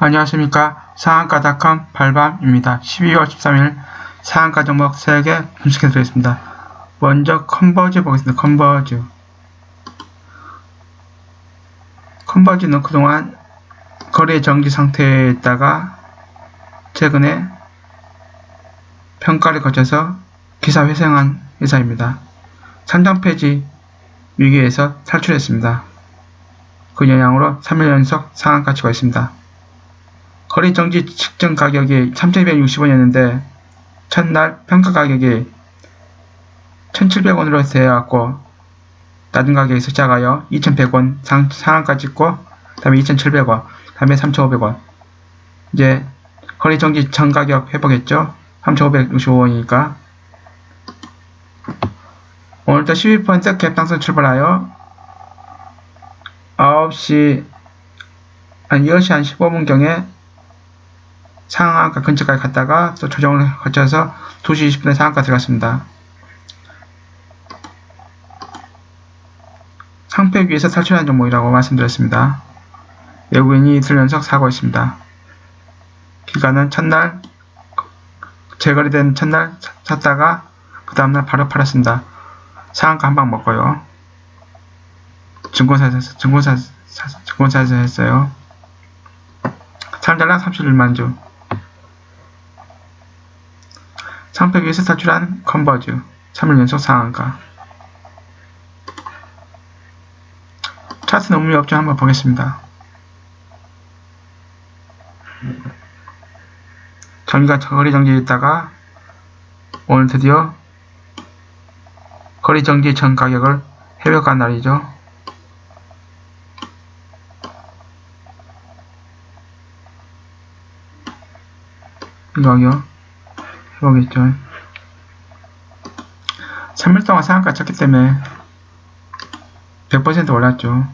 안녕하십니까 상한가닷컴 발밤입니다. 12월 13일 상한가 종목 3개 분석해 드리겠습니다. 먼저 컨버즈 보겠습니다. 컨버즈 컨버즈는 그동안 거래 정지 상태에 있다가 최근에 평가를 거쳐서 기사 회생한 회사입니다. 상장 폐지 위기에서 탈출했습니다. 그 영향으로 3일 연속 상한가 치고 있습니다. 거래 정지 측정 가격이 3,260원이었는데 첫날 평가 가격이 1,700원으로 되어왔고 낮은 가격이 시작하여 2,100원 상, 상한가 찍고 다음에 2,700원 다음에 3,500원. 이제 거래 정지 전 가격 회복했죠? 3,565원이니까. 오늘도 12% 갭당선 출발하여 9시 한 10시 한 15분경에 상한가 근처까지 갔다가 또 조정을 거쳐서 2시 20분에 상한가 들어갔습니다. 상패 위에서 탈출한 종목이라고 말씀드렸습니다. 외국인이 이틀 연속 사고 있습니다. 기간은 첫날 재거래된 첫날 샀다가 그 다음날 바로 팔았습니다. 상한가 한 방 먹고요. 증권사에서 증권사 증권사에서 했어요. 상달랑 31만 주. 상패 위에서 탈출한 컨버즈 3일 연속 상한가 차트 의미 업종 한번 보겠습니다. 전기가 거리 정지에 있다가 오늘 드디어 거리 정지 전 가격을 회복한 날이죠. 이거요. 해보겠죠. 3일 동안 상한가 쳤기 때문에 100% 올랐죠.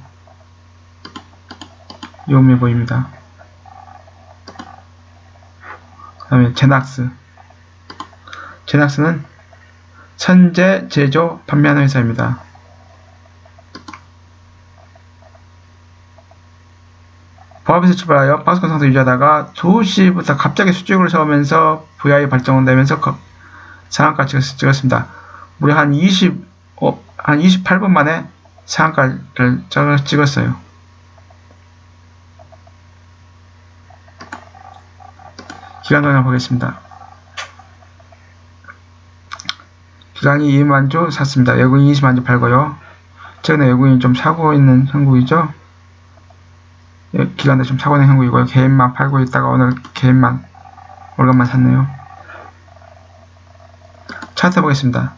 요음해 보입니다. 그 다음에 제낙스. 제낙스는 선제, 제조, 판매하는 회사입니다. 보합에서 출발하여 파스콘 상승 유지하다가 2시부터 갑자기 수직으로 세우면서 VI 발동되면서 상한가 찍었습니다. 무려 한 20, 어, 한 28분 만에 상한가를 찍었어요. 기간 동향 보겠습니다. 기간이 2만 주 샀습니다. 외국인 20만 주 팔고요. 최근에 외국인이 좀 사고 있는 형국이죠. 예, 기간도 좀 사고 있는 형국이고요. 개인만 팔고 있다가 오늘 개인만 월간만 샀네요. 차트 보겠습니다.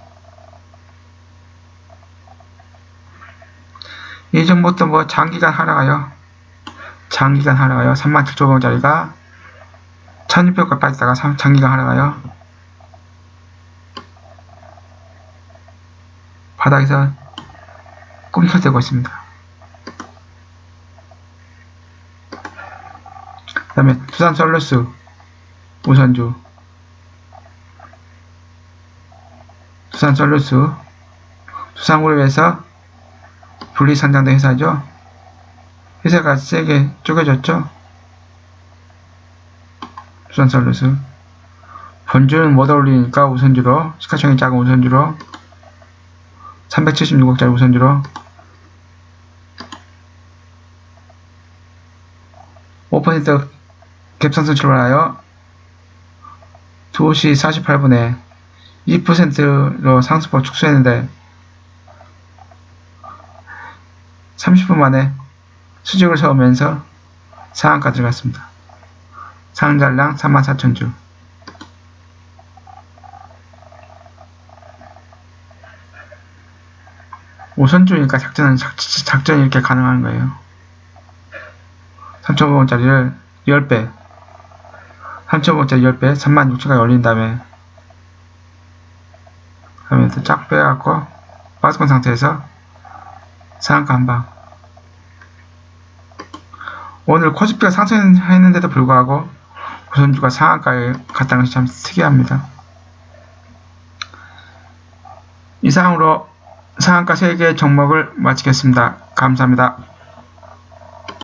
예전부터 뭐 장기간 하락하여 장기간 하락하여 37,000원짜리가 1600원 빠지다가 장기간 하락하여 바닥에서 꿈틀대고 있습니다. 다음에 두산 솔루스 우선주 두산 솔루스 두산그룹에서 분리상장된 회사죠. 회사가 세게 쪼개졌죠. 두산 솔루스 본주는 못 어울리니까 우선주로 시가총액 작은 우선주로 376억짜리 우선주로 5% 갭상승 출발하여 2시 48분에 2%로 상승폭 축소했는데 30분 만에 수직을 세우면서 상한가 들어갔습니다. 상장량 34,000주 우선주니까 작전은 작, 작전이 이렇게 가능한 거예요. 3,500원짜리를 10배 3,500원짜리 10배 36,000까지 올린 다음에 하면서 쫙 빼갖고 빠스콘 상태에서 상한가 한방 오늘 코스피가 상승했는데도 불구하고 우선주가 상한가에 갔다는 것이 참 특이합니다. 이상으로 상한가 3개 종목을 마치겠습니다. 감사합니다.